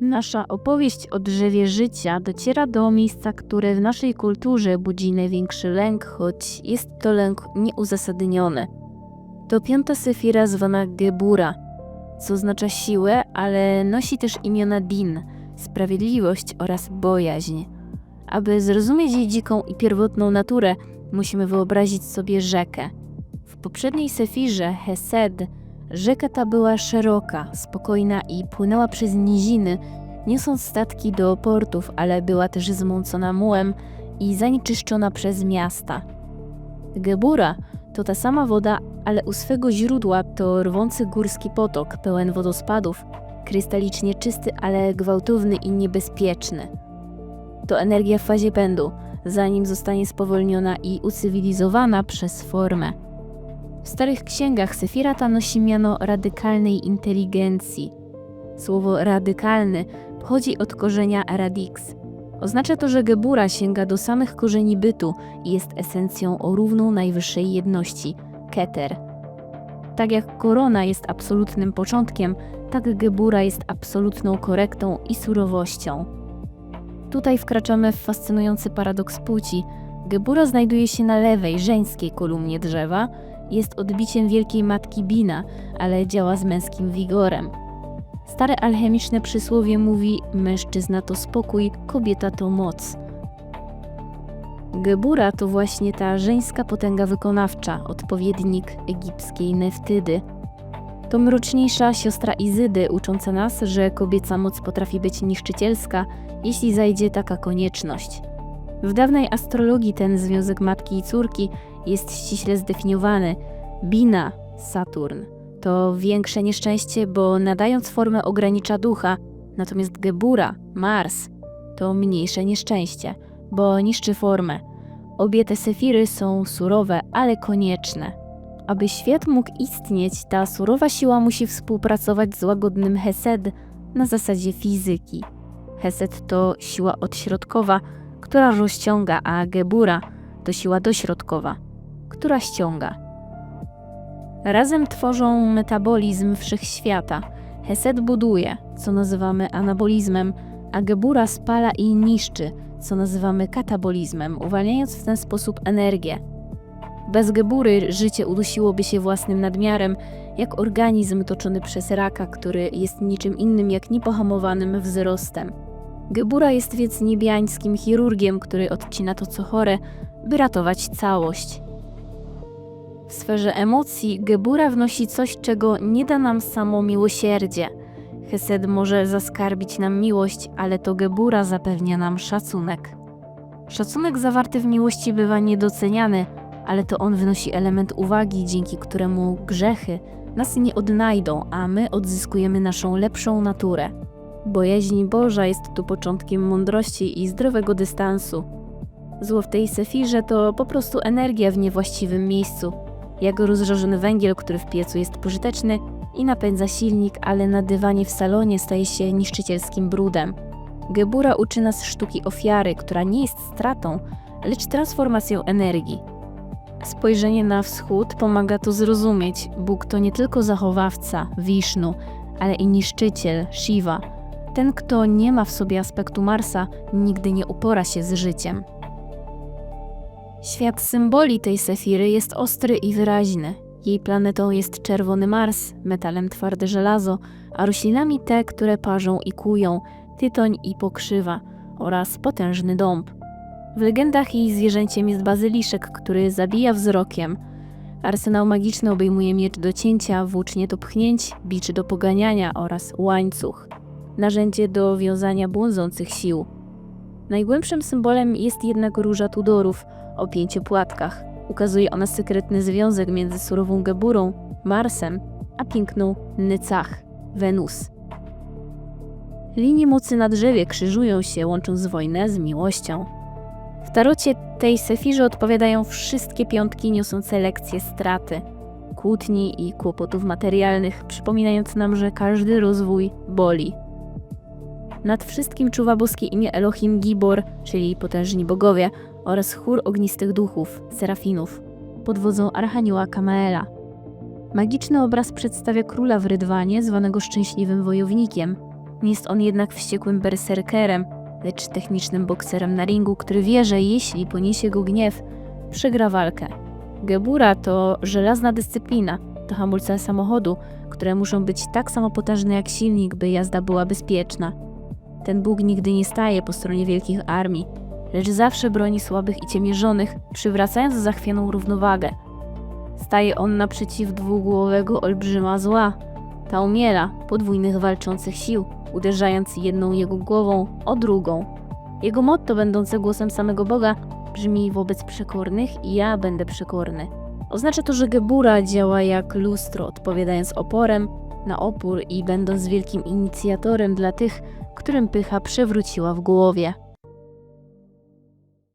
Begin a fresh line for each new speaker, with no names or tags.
Nasza opowieść o drzewie życia dociera do miejsca, które w naszej kulturze budzi największy lęk, choć jest to lęk nieuzasadniony. To piąta sefira zwana Gebura, co oznacza siłę, ale nosi też imiona Din, sprawiedliwość oraz bojaźń. Aby zrozumieć jej dziką i pierwotną naturę, musimy wyobrazić sobie rzekę. W poprzedniej sefirze, Hesed, rzeka ta była szeroka, spokojna i płynęła przez niziny, niosąc statki do portów, ale była też zmącona mułem i zanieczyszczona przez miasta. Gebura to ta sama woda, ale u swego źródła to rwący górski potok pełen wodospadów, krystalicznie czysty, ale gwałtowny i niebezpieczny. To energia w fazie pędu, zanim zostanie spowolniona i ucywilizowana przez formę. W starych księgach Sefira ta nosi miano radykalnej inteligencji. Słowo radykalny pochodzi od korzenia radix. Oznacza to, że Gebura sięga do samych korzeni bytu i jest esencją o równą najwyższej jedności keter. Tak jak korona jest absolutnym początkiem, tak Gebura jest absolutną korektą i surowością. Tutaj wkraczamy w fascynujący paradoks płci. Gebura znajduje się na lewej, żeńskiej kolumnie drzewa, jest odbiciem wielkiej matki Bina, ale działa z męskim wigorem. Stare alchemiczne przysłowie mówi: mężczyzna to spokój, kobieta to moc. Gebura to właśnie ta żeńska potęga wykonawcza, odpowiednik egipskiej Neftydy. To mroczniejsza siostra Izydy, ucząca nas, że kobieca moc potrafi być niszczycielska, jeśli zajdzie taka konieczność. W dawnej astrologii ten związek matki i córki jest ściśle zdefiniowany. Bina, Saturn, to większe nieszczęście, bo nadając formę ogranicza ducha, natomiast Gebura, Mars, to mniejsze nieszczęście, bo niszczy formę. Obie te sefiry są surowe, ale konieczne. Aby świat mógł istnieć, ta surowa siła musi współpracować z łagodnym Hesed na zasadzie fizyki. Hesed to siła odśrodkowa, która rozciąga, a Gebura to siła dośrodkowa, która ściąga. Razem tworzą metabolizm wszechświata. Hesed buduje, co nazywamy anabolizmem, a Gebura spala i niszczy, co nazywamy katabolizmem, uwalniając w ten sposób energię. Bez Gebury życie udusiłoby się własnym nadmiarem, jak organizm toczony przez raka, który jest niczym innym jak niepohamowanym wzrostem. Gebura jest więc niebiańskim chirurgiem, który odcina to co chore, by ratować całość. W sferze emocji Gebura wnosi coś, czego nie da nam samo miłosierdzie. Hesed może zaskarbić nam miłość, ale to Gebura zapewnia nam szacunek. Szacunek zawarty w miłości bywa niedoceniany, ale to on wnosi element uwagi, dzięki któremu grzechy nas nie odnajdą, a my odzyskujemy naszą lepszą naturę. Bojaźń Boża jest tu początkiem mądrości i zdrowego dystansu. Zło w tej sefirze to po prostu energia w niewłaściwym miejscu. Jak rozżarzony węgiel, który w piecu jest pożyteczny i napędza silnik, ale na dywanie w salonie staje się niszczycielskim brudem. Gebura uczy nas sztuki ofiary, która nie jest stratą, lecz transformacją energii. Spojrzenie na wschód pomaga to zrozumieć. Bóg to nie tylko zachowawca, Wisznu, ale i niszczyciel, Shiva. Ten, kto nie ma w sobie aspektu Marsa, nigdy nie upora się z życiem. Świat symboli tej sefiry jest ostry i wyraźny. Jej planetą jest czerwony Mars, metalem twarde żelazo, a roślinami te, które parzą i kują, tytoń i pokrzywa oraz potężny dąb. W legendach jej zwierzęciem jest bazyliszek, który zabija wzrokiem. Arsenał magiczny obejmuje miecz do cięcia, włócznie do pchnięć, bicz do poganiania oraz łańcuch. Narzędzie do wiązania błądzących sił. Najgłębszym symbolem jest jednak róża Tudorów o pięciu płatkach. Ukazuje ona sekretny związek między surową Geburą, Marsem, a piękną Nycach, Wenus. Linie mocy na drzewie krzyżują się, łącząc wojnę z miłością. W tarocie tej sefirze odpowiadają wszystkie piątki niosące lekcje straty, kłótni i kłopotów materialnych, przypominając nam, że każdy rozwój boli. Nad wszystkim czuwa boskie imię Elohim Gibor, czyli potężni bogowie, oraz chór ognistych duchów, serafinów, pod wodzą Archanioła Kamaela. Magiczny obraz przedstawia króla w rydwanie, zwanego szczęśliwym wojownikiem. Nie jest on jednak wściekłym berserkerem, lecz technicznym bokserem na ringu, który wie, że jeśli poniesie go gniew, przegra walkę. Gebura to żelazna dyscyplina, to hamulce samochodu, które muszą być tak samo potężne jak silnik, by jazda była bezpieczna. Ten Bóg nigdy nie staje po stronie wielkich armii, lecz zawsze broni słabych i ciemiężonych, przywracając zachwianą równowagę. Staje on naprzeciw dwugłowego olbrzyma zła, ta umiera podwójnych walczących sił, uderzając jedną jego głową o drugą. Jego motto, będące głosem samego Boga, brzmi wobec przekornych i ja będę przekorny. Oznacza to, że Gebura działa jak lustro, odpowiadając oporem na opór i będąc wielkim inicjatorem dla tych, którym pycha przewróciła w głowie.